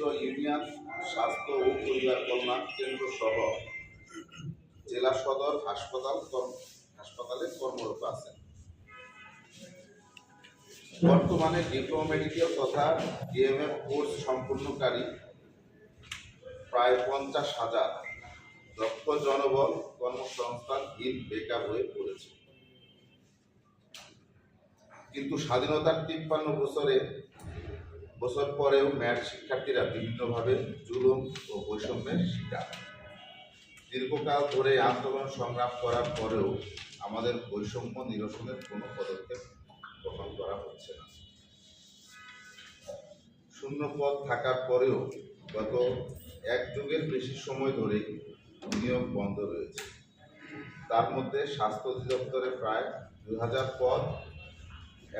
Union, স্বাস্থ্য ও পরিবার কল্যাণ কেন্দ্র সহ জেলা সদর হাসপাতাল হাসপাতালে কর্মরত আছেন। বর্তমানে ডিপ্লোমা মেডিকেল তথা ডিএমএফ কোর্স সম্পূর্ণকারী প্রায় পঞ্চাশ হাজার দক্ষ জনবল কর্মসংস্থানহীন বেকার হয়ে পড়েছে। কিন্তু স্বাধীনতার তিপ্পান্ন বছরে বছর পরেও ম্যাট শিক্ষার্থীরা বিভিন্নভাবে জুলুম ও বৈষম্যের শিকার। দীর্ঘকাল ধরে আন্দোলন সংগ্রাম করার পরেও আমাদের বৈষম্য নিরসনের কোনো পদক্ষেপ গ্রহণ করা হচ্ছে না। শূন্য পদ থাকার পরেও গত এক যুগের বেশি সময় ধরে নিয়োগ বন্ধ রয়েছে। তার মধ্যে স্বাস্থ্য অধিদপ্তরে প্রায় দুই হাজার পদ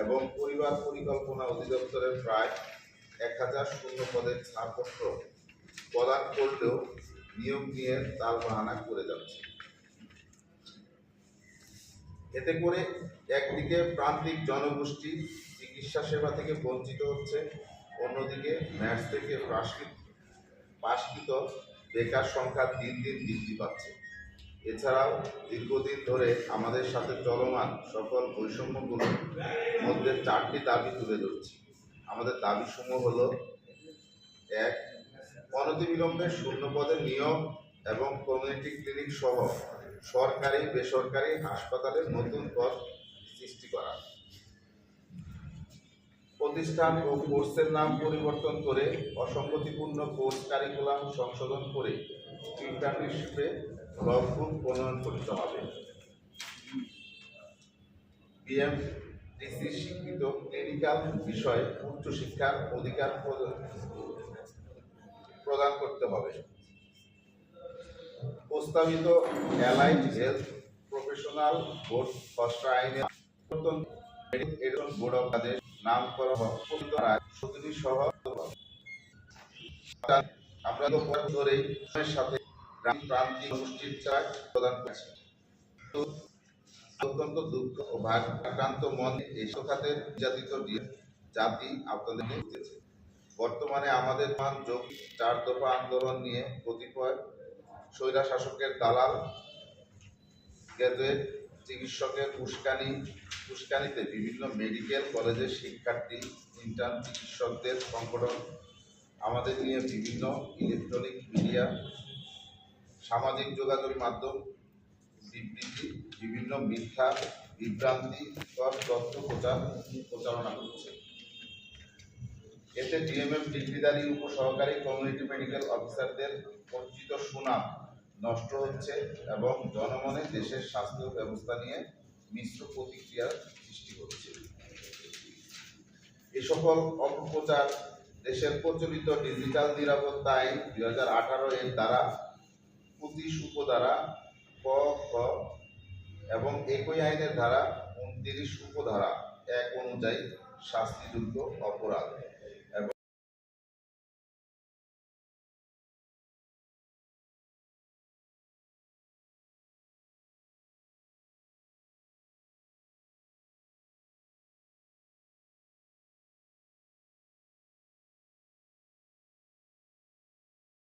এবং পরিবার পরিকল্পনা অধিদপ্তরের প্রায় এক হাজার শূন্য পদের ছাড়পত্র প্রদান করলেও নিয়োগ নিয়ে তাল বাহানা করে যাচ্ছে। এতে করে একদিকে প্রান্তিক জনগোষ্ঠী চিকিৎসা সেবা থেকে বঞ্চিত হচ্ছে, অন্যদিকে ম্যাচ থেকে পাশকৃত বেকার সংখ্যা দিন দিন বৃদ্ধি পাচ্ছে। এছাড়াও দীর্ঘদিন ধরে আমাদের সাথে চলমান সকল বৈষম্যগুলোর মধ্যে চারটি দাবি তুলে ধরছি। আমাদের দাবিসমূহ হল, এক, অনতিবিলম্বে শূন্য পদের নিয়োগ এবং কমিউনিটি ক্লিনিক সহ সরকারি, বেসরকারি হাসপাতালে নতুন পদ সৃষ্টি করা। প্রতিষ্ঠান ও কোর্সের নাম পরিবর্তন করে অসঙ্গতিপূর্ণ কোর্স কারিকুলাম সংশোধন করে ইন্টার্নশিপে লকবুক প্রণয়ন করতে হবে বিএমডিসি স্বীকৃত ক্লিনিক্যাল বিষয়ে উচ্চশিক্ষার অধিকার প্রদান করতে হবে। প্রস্তাবিত অ্যালাইড হেলথ প্রফেশনাল বোর্ড খসড়া পরিবর্তন এডন বোর্ড অফ আদেশ নামকরণ সদনী সহ আমরা তো ধরেই সাথে প্রান্তিক গোষ্ঠীর চাক প্রদান করছি। অত্যন্ত দুঃখ ও ভারাক্রান্ত মন এই খাতের নির্যাতিত জাতি আপনাদের উঠেছে। বর্তমানে আমাদের মান যোগ চার দফা আন্দোলন নিয়ে কতিপয় স্বৈরা শাসকের দালাল, গ্যাজেট, চিকিৎসকের উস্কানি, উস্কানিতে বিভিন্ন মেডিকেল কলেজের শিক্ষার্থী ইন্টার্ন চিকিৎসকদের সংগঠন, আমাদের নিয়ে বিভিন্ন ইলেকট্রনিক মিডিয়া সামাজিক যোগাযোগ মাধ্যম, বিবৃতি বিভিন্ন মিথ্যা বিভ্রান্তিকর তথ্য প্রচার প্রচারণা করছে। এতে ডিএমএম ডিগ্রিধারী উপসহকারী কমিউনিটি মেডিকেল অফিসারদের অর্জিত সুনাম নষ্ট হচ্ছে এবং জনমনে দেশের স্বাস্থ্য ব্যবস্থা নিয়ে মিশ্র প্রতিক্রিয়ার সৃষ্টি হচ্ছে। এ সকল অপপ্রচার দেশের প্রচলিত ডিজিটাল নিরাপত্তা আইন দুই হাজার আঠারো এর দ্বারা পঁচিশ উপধারা ক, খ এবং একই আইনের ধারা উনত্রিশ উপধারা এক অনুযায়ী শাস্তিযোগ্য অপরাধ।